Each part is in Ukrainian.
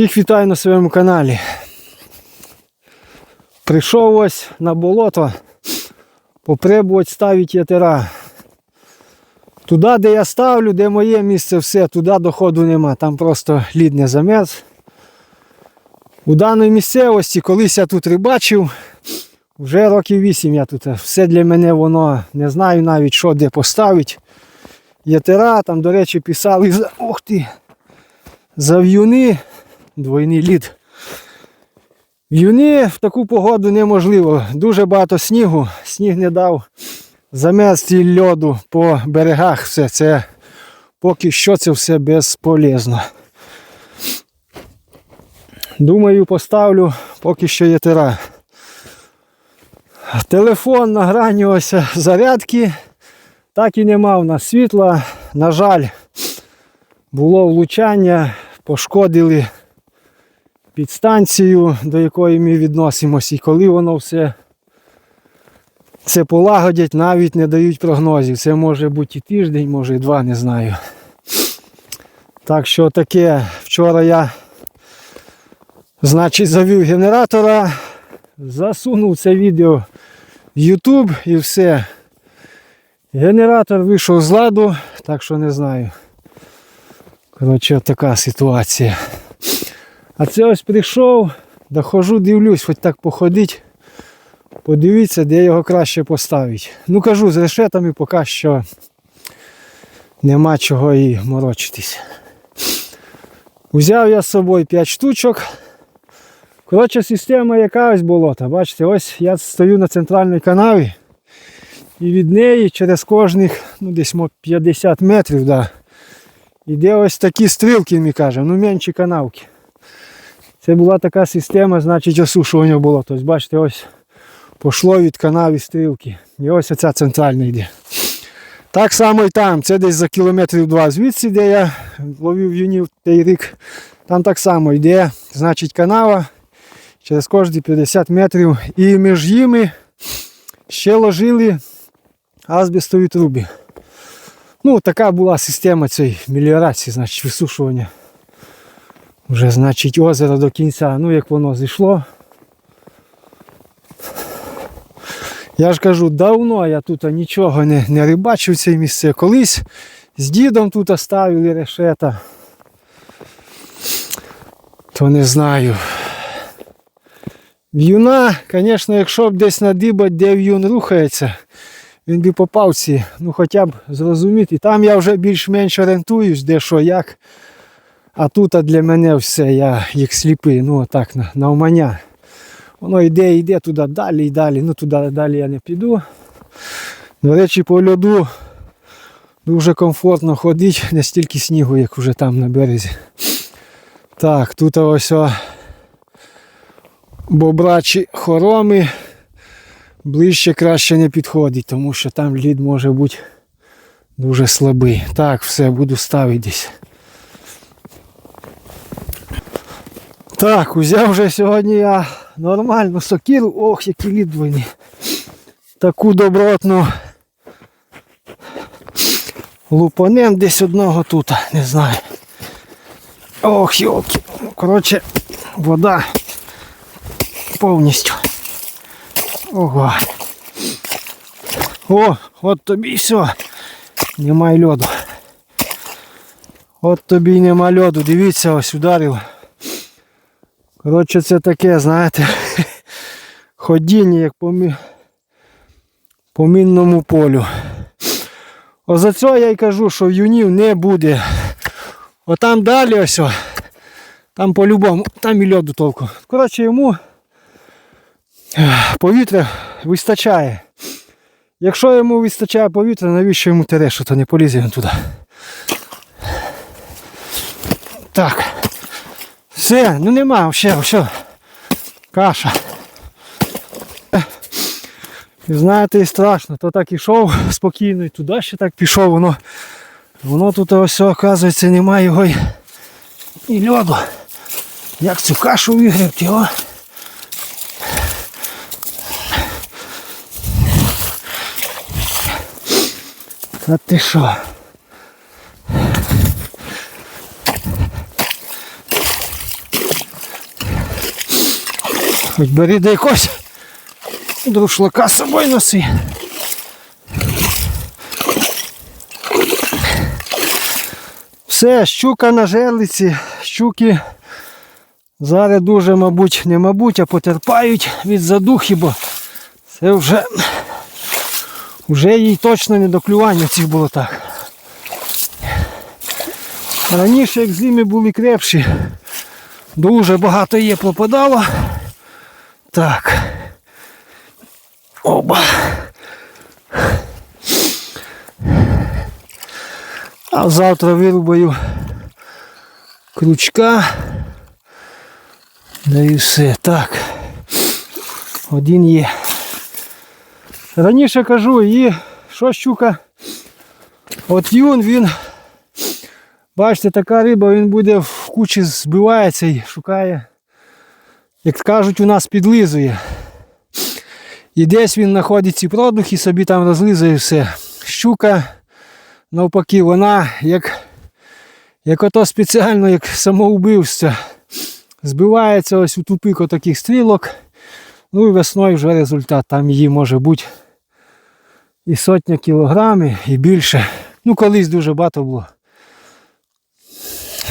Всіх вітаю на своєму каналі. Прийшов ось на болото попробувати ставити ятера. Туди, де я ставлю, де моє місце, все, туди доходу нема. Там просто лід не замерз. У даній місцевості, колись я тут рибачив, вже років 8 я тут. Все для мене воно не знаю навіть що де поставити. Ятера, там, до речі, писали. Ух ти! Зав'юни, двойний лід. В'юни в таку погоду неможливо. Дуже багато снігу, сніг не дав. Замерз і льоду по берегах. Все це поки що це все безполезно. Думаю, поставлю поки що ятера. Телефон на грані ось зарядки. Так і нема в нас світла. На жаль, було влучання, пошкодили підстанцію, до якої ми відносимося. І коли воно все це полагодять, навіть не дають прогнозів. Це може бути і тиждень, може і два, не знаю. Так що таке, вчора я, значить, завів генератора, засунув це відео в YouTube і все. Генератор вийшов з ладу, так що не знаю. Коротше, от така ситуація. А це ось прийшов, доходжу, дивлюсь, хоч так походить. Подивіться, де його краще поставити. Ну кажу, з решетами поки що нема чого і морочитись. Взяв я з собою 5 штучок. Коротше, система якась болота. Бачите, ось я стою на центральній канаві. І від неї через кожних ну, десь мо, 50 метрів да, іде ось такі стрілки, ми кажемо, ну менші канавки. Це була така система, значить осушування було. Тобто, бачите, ось пішло від канави стрілки. І ось оця центральна йде. Так само і там, це десь за кілометрів два звідси, де я ловив юнів той рік. Там так само йде, значить, канава через кожні 50 метрів. І між ними ще ложили азбестові труби. Ну, така була система цієї меліорації, значить, висушування. Вже, значить, озеро до кінця, ну як воно зійшло. Я ж кажу, давно я тут нічого не, не рибачив в це місце. Колись з дідом тут ставили решета. То не знаю. В'юна, звісно, якщо б десь надибать, де в'юн рухається, він би попав ці, ну хоча б зрозуміти. Там я вже більш-менш орієнтуюсь, де що як. А тут а для мене все, я їх сліпий, ну отак на, на умання. Воно йде, йде туди далі і далі. Ну туди далі я не піду. До речі, по льоду дуже комфортно ходити, не стільки снігу, як вже там на березі. Так, тут ось о, бобрачі хороми ближче краще не підходить, тому що там лід може бути дуже слабий. Так, все, буду ставити Так, узяв вже сьогодні я нормальну сокиру. Ох, який лід двойний. Таку добротну. Лупанем десь одного тут, не знаю. Ох, йолки. Коротше, вода повністю. Ого. О, от тобі і все. Немає льоду. От тобі й нема льоду. Дивіться, ось ударив. Коротше, це таке, знаєте, ходіння як по, мі... по мінному полю. Ось за цього я й кажу, що юнів не буде. Отам далі ось. о, Там по-любому, там і льоду толку. Коротше, йому повітря вистачає. Якщо йому вистачає повітря, навіщо йому терешу, то не полізе він туди. Так. Все, ну нема, все, все. Каша. І знаєте, і страшно, то так ішов спокійно і туди ще так пішов, воно. Воно тут ось, оказується, немає його і, і льоду. Як цю кашу вигребти, о? Та ти що? Хоч бери до якогось друшлака з собою носи. Все, щука на жерлиці, щуки зараз дуже, мабуть, не мабуть, а потерпають від задухи, бо це вже, вже їй точно не до клювання цих болотах. Раніше, як зими були крепші, дуже багато є пропадало. Так. Оба. А завтра вирубаю крючка. Да і все. Так. Один є. Раніше кажу, і що щука? От юн він, бачите, така риба, він буде в кучі збивається і шукає, як кажуть, у нас підлизує. І десь він знаходить ці продухи, собі там розлизує все. Щука, навпаки, вона як, як ото спеціально, як самоубивство. Збивається ось у тупик таких стрілок. Ну і весною вже результат. Там її може бути і сотня кілограмів, і більше. Ну колись дуже багато було.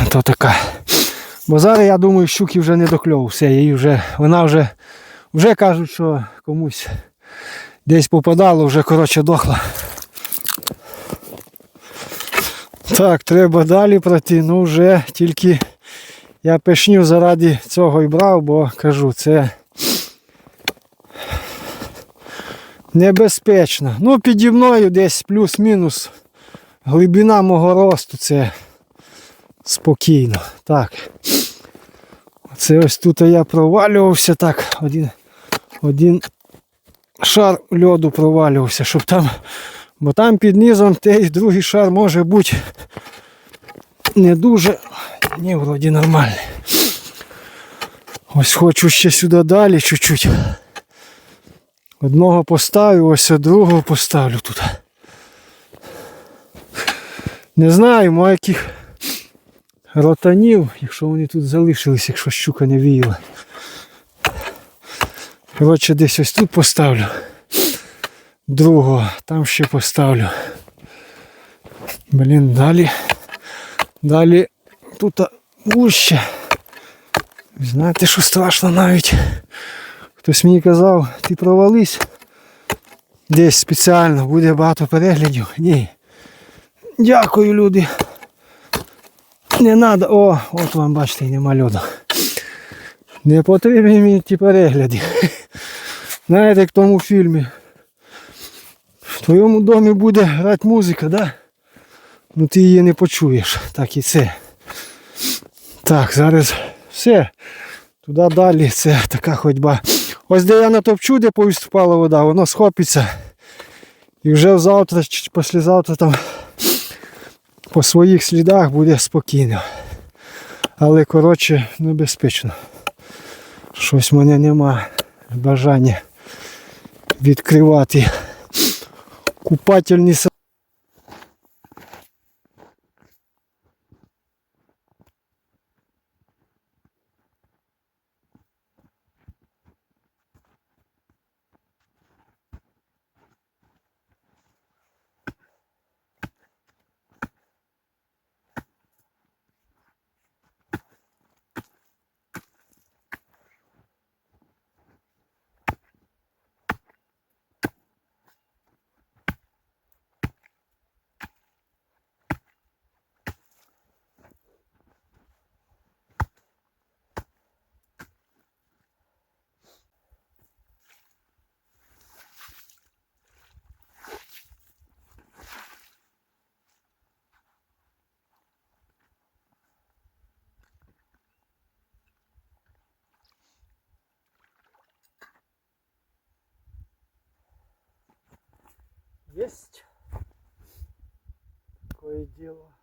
То така. Бо зараз я думаю, щуки вже не докльову. Все, її вже, вона вже, вже кажуть, що комусь десь попадало, вже коротше дохла. Так, треба далі пройти, ну вже тільки я пешню заради цього і брав, бо кажу, це небезпечно. Ну, піді мною десь плюс-мінус глибина мого росту це спокійно. Так. Це ось тут я провалювався так, один, один шар льоду провалювався, щоб там, бо там під низом той другий шар може бути не дуже, ні, вроді нормальний. Ось хочу ще сюди далі чуть-чуть. Одного поставлю, ось другого поставлю тут. Не знаю, яких ротанів, якщо вони тут залишились, якщо щука не віяла. Коротше, десь ось тут поставлю. Другого, там ще поставлю. Блін, далі. Далі тут вуще. Знаєте, що страшно навіть. Хтось мені казав, ти провались. Десь спеціально буде багато переглядів. Ні. Дякую, люди. Не треба. О, от вам бачите, нема льоду. Не потрібні мені ті перегляди. Знаєте, як в тому фільмі. В твоєму домі буде грати музика, да? Ну ти її не почуєш. Так і це. Так, зараз все. Туди далі це така ходьба. Ось де я натопчу, де повіступала вода, воно схопиться. І вже завтра чи післязавтра там по своїх слідах буде спокійно. Але коротше небезпечно. Щось в мене нема бажання відкривати купательні Есть такое дело.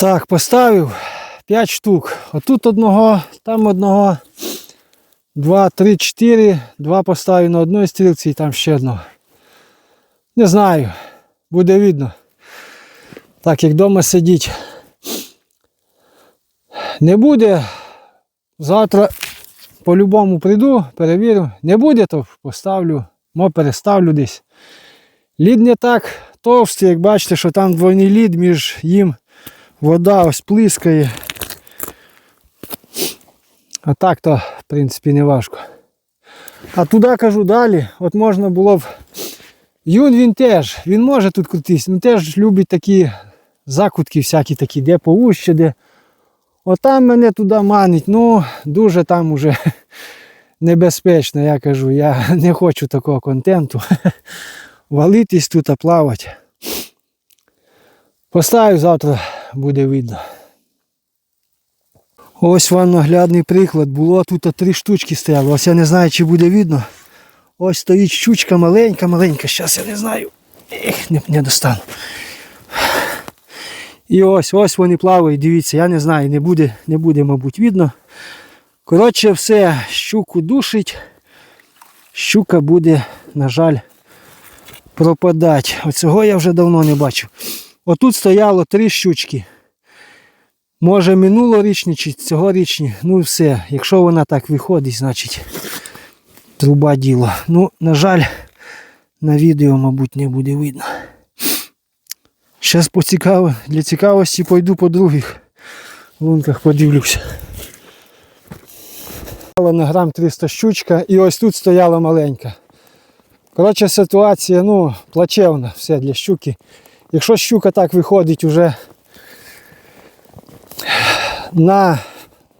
Так, поставив 5 штук. Отут одного, там одного, два, три, чотири, два поставив на одній стрілці і там ще одного. Не знаю, буде видно. Так як вдома сидіть. Не буде. Завтра по-любому прийду, перевірю. Не буде, то поставлю, мо переставлю десь. Лід не так товстий, як бачите, що там двойний лід між їм вода ось плискає. А так то, в принципі, не важко. А туди кажу далі, от можна було б. Юн він теж, він може тут крутитися, він теж любить такі закутки всякі такі, де повуще, де. Отам мене туди манить, ну дуже там уже небезпечно, я кажу. Я не хочу такого контенту. Валитись тут, а плавати. Поставив завтра буде видно. Ось вам наглядний приклад. Було тут три штучки стояло. Ось я не знаю, чи буде видно. Ось стоїть щучка маленька, маленька. Зараз я не знаю. Ех, не, не достану. І ось ось вони плавають, дивіться, я не знаю, не буде, не буде, мабуть, видно. Коротше, все, щуку душить. Щука буде, на жаль, пропадати. Оцього я вже давно не бачив. Отут стояло три щучки. Може минулорічні чи цьогорічні. Ну і все, якщо вона так виходить, значить труба діло. Ну, на жаль, на відео, мабуть, не буде видно. Зараз поцікаво, для цікавості пойду по других лунках подивлюся. На грам 300 щучка і ось тут стояла маленька. Коротше, ситуація ну, плачевна все для щуки. Якщо щука так виходить уже на,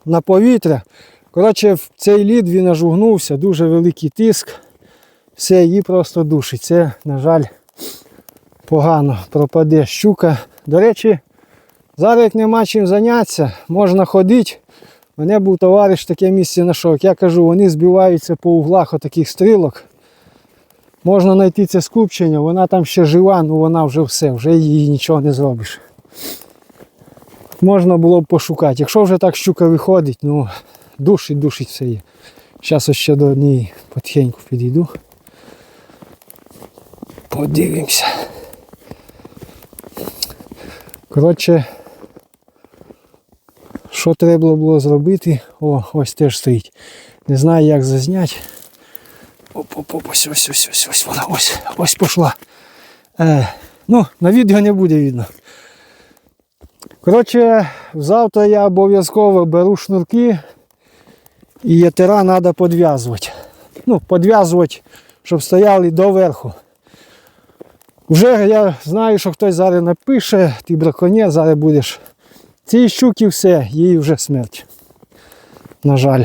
на повітря, коротше, в цей лід він ожугнувся, дуже великий тиск, все, її просто душить. Це, на жаль, погано пропаде щука. До речі, зараз нема чим зайнятися, можна ходити. У мене був товариш таке місце знайшов. Як Я кажу, вони збиваються по углах отаких стрілок. Можна знайти це скупчення, вона там ще жива, ну вона вже все, вже їй нічого не зробиш. Можна було б пошукати. Якщо вже так щука виходить, ну душить, душить все є. Зараз ще до однієї потихеньку підійду. Подивимося. Коротше, що треба було зробити? О, ось теж стоїть. Не знаю як зазняти. Оп-оп-оп, ось ось ось ось ось вона ось ось пішла. Е, ну, на відео не буде видно. Коротше, завтра я обов'язково беру шнурки і ятера треба підв'язувати. Ну, підв'язувати, щоб стояли доверху. Вже я знаю, що хтось зараз напише, ти браконьєр, зараз будеш. Цій щуки все, їй вже смерть. На жаль.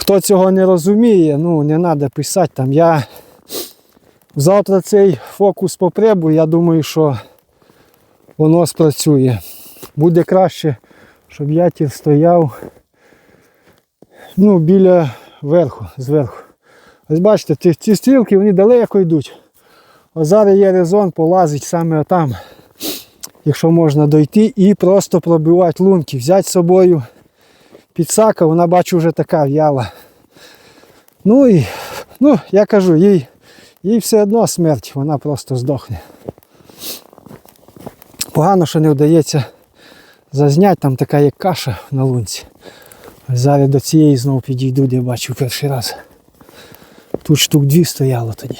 Хто цього не розуміє, ну не треба писати там. Я завтра цей фокус попребую, я думаю, що воно спрацює. Буде краще, щоб ятір стояв ну, біля верху, зверху. Ось бачите, ці, ці стрілки вони далеко йдуть. Ось зараз є резон полазити саме там, якщо можна дойти, і просто пробивати лунки, взяти з собою підсака, вона бачу вже така в'яла. Ну і ну, я кажу, їй, їй все одно смерть, вона просто здохне. Погано, що не вдається зазняти, там така як каша на лунці. Зараз до цієї знову підійду, де бачу перший раз. Тут штук дві стояло тоді.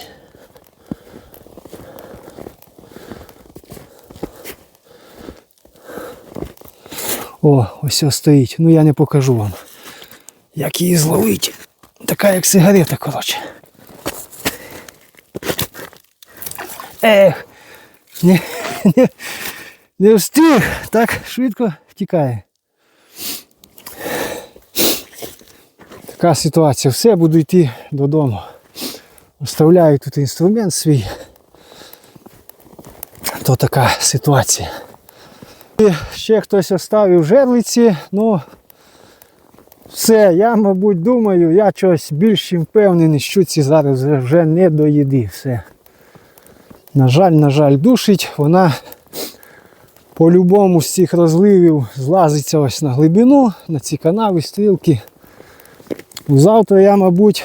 О, ось ось стоїть. Ну я не покажу вам. Як її зловити. Така як сигарета, коротше. Ех, не, не, не встиг, так швидко втікає. Така ситуація. Все, буду йти додому. Оставляю тут інструмент свій. То така ситуація. Ще хтось оставив жерлиці, ну все, я, мабуть, думаю, я чогось більш чим впевнений, що ці зараз вже- не доїди. Все. На жаль, на жаль, душить, вона по-любому з цих розливів злазиться ось на глибину, на ці канави, стрілки. Завтра я, мабуть,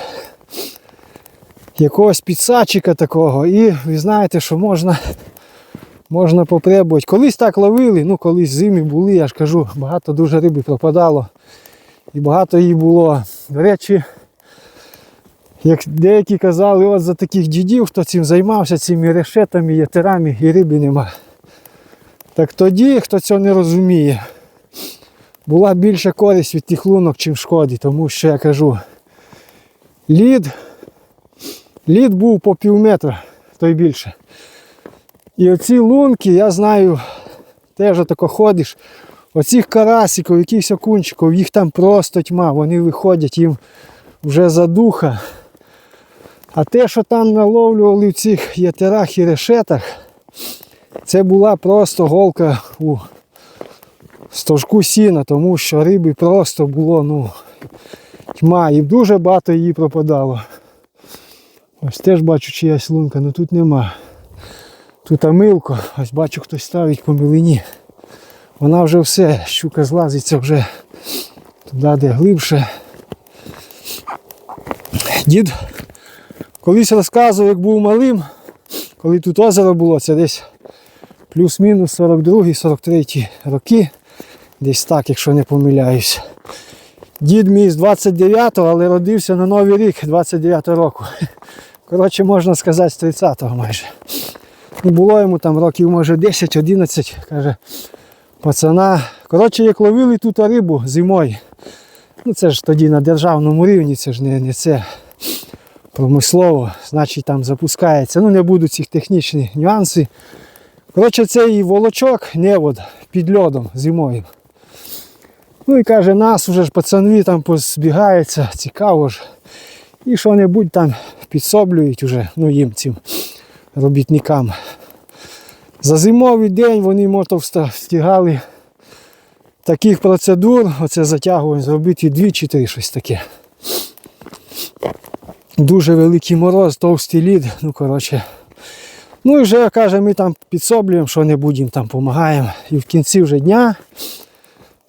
якогось підсадчика такого. І ви знаєте, що можна, можна попробувати. Колись так ловили, ну колись зимі були, я ж кажу, багато дуже риби пропадало. І багато її було. До речі, як деякі казали, от за таких дідів, хто цим займався, цими решетами, ятерами і риби нема. Так тоді, хто цього не розуміє, була більша користь від тих лунок, чим шкоди, тому що я кажу, лід, лід був по пів метра, то й більше. І оці лунки, я знаю, теж отако ходиш, оцих карасиків, якихось окунчиків, їх там просто тьма, вони виходять їм вже за духа. А те, що там наловлювали в цих ятерах і решетах, це була просто голка у стожку сіна, тому що риби просто було ну, тьма і дуже багато її пропадало. Ось теж бачу чиясь лунка, але тут нема. Тут амилко, ось бачу хтось ставить по милині. Вона вже все, щука злазиться вже туди, де глибше. Дід колись розказував, як був малим, коли тут озеро було, це десь плюс-мінус 42-43 роки. Десь так, якщо не помиляюсь. Дід мій з 29-го, але родився на Новий рік 29-го року. Коротше, можна сказати, з 30-го майже. Було йому там років, може 10-11, каже, пацана. Коротше, як ловили тут рибу зимою. Ну це ж тоді на державному рівні, це ж не, не це промислово, значить там запускається. Ну не буду цих технічних нюансів. Коротше, цей волочок, невод під льодом зимою. Ну і каже, нас уже ж пацани там позбігаються, цікаво ж. І що-небудь там підсоблюють уже, ну їм цим робітникам. За зимовий день вони мото встигали таких процедур, оце затягування зробити дві чи три щось таке. Дуже великий мороз, товстий лід, ну коротше. Ну і вже каже, ми там підсоблюємо, що небудь їм там допомагаємо. І в кінці вже дня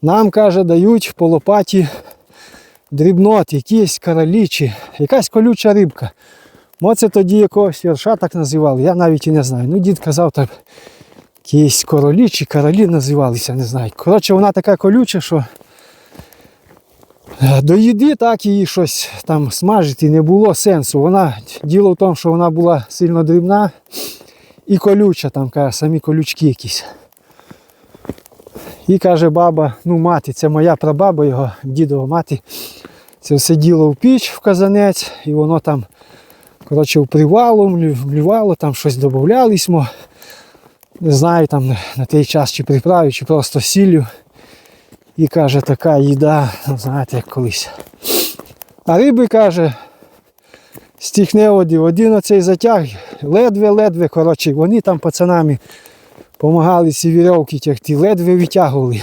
нам каже, дають по лопаті дрібнот, якісь каралічі, якась колюча рибка. Мо це тоді якогось ярша так називали, я навіть і не знаю. Ну, дід казав, так якісь королі чи королі називалися, не знаю. Коротше, вона така колюча, що е, до їди так її щось там смажити не було сенсу. Вона, діло в тому, що вона була сильно дрібна і колюча, там каже, самі колючки якісь. І каже баба, ну мати, це моя прабаба, його дідова мати. Це все діло в піч в казанець, і воно там коротше, впливало, вмлівало, там щось додавались. Не знаю там на той час чи приправі, чи просто сіллю. І каже, така їда, знаєте, як колись. А риби каже, з тих один оцей затяг, ледве-ледве, коротше, вони там пацанами допомагали ці вірьовки тягти, ледве витягували.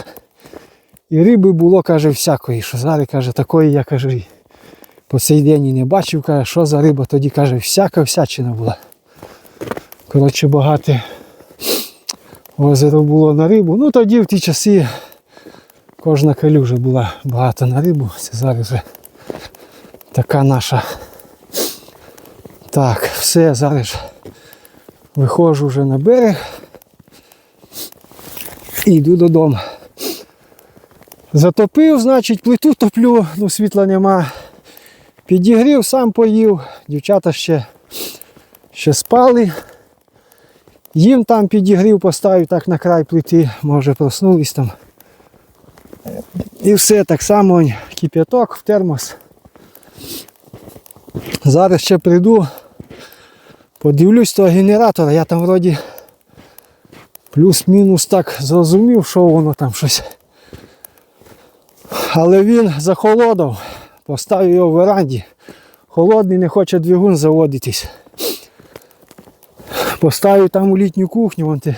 І риби було, каже, всякої, що зараз каже, такої я каже, і по цей день і не бачив, каже, що за риба, тоді каже, всяка всячина була. Коротше, багате озеро було на рибу. Ну тоді в ті часи кожна калюжа була багато на рибу. Це зараз вже така наша. Так, все, зараз виходжу вже на берег і йду додому. Затопив, значить, плиту топлю, ну світла нема. Підігрів, сам поїв, дівчата ще, ще спали. Їм там підігрів, поставив так на край плити, може проснулись там. І все так само кип'яток в термос. Зараз ще прийду, подивлюсь того генератора, я там вроді плюс-мінус так зрозумів, що воно там щось. Але він захолодав, поставив його в веранді. Холодний не хоче двигун заводитись. Поставив там у літню кухню, вон ти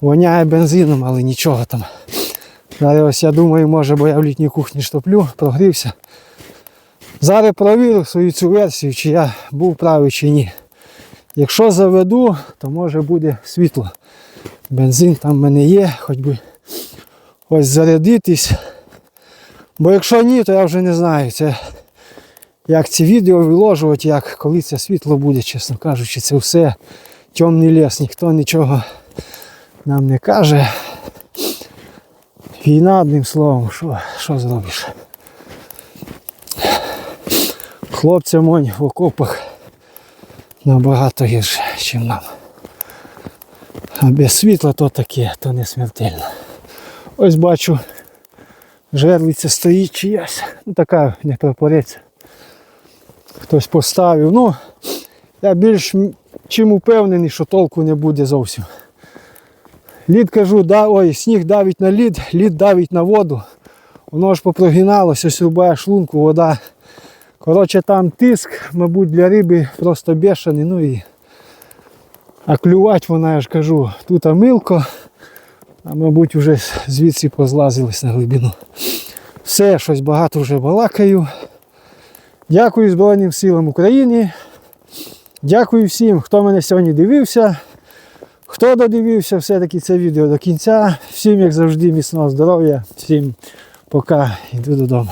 воняє бензином, але нічого там. Зараз ось я думаю, може, бо я в літній кухні штоплю, прогрівся. Зараз провірю свою цю версію, чи я був правий чи ні. Якщо заведу, то може буде світло. Бензин там в мене є, хоч би ось зарядитись. Бо якщо ні, то я вже не знаю. Це як ці відео виложувати, як коли це світло буде, чесно кажучи, це все темний ліс, ніхто нічого нам не каже. Війна одним словом, що, що зробиш? Хлопцям онь в окопах набагато гірше, ніж нам. А без світла то таке, то не смертельно. Ось бачу, жерлиця стоїть чиясь. Ну така не прапорець. Хтось поставив. Ну, я більш чим упевнений, що толку не буде зовсім. Лід кажу, да, ой, сніг давить на лід, лід давить на воду. Воно ж попрогиналося, ось рубає шлунку, вода. Коротше, там тиск, мабуть, для риби просто бешений. Ну і... А клювати вона, я ж кажу, тут милко, а мабуть вже звідси позлазились на глибину. Все, щось багато вже балакаю. Дякую Збройним силам України. Дякую всім, хто мене сьогодні дивився. Хто додивився все-таки це відео до кінця. Всім, як завжди, міцного здоров'я. Всім пока. Йду додому.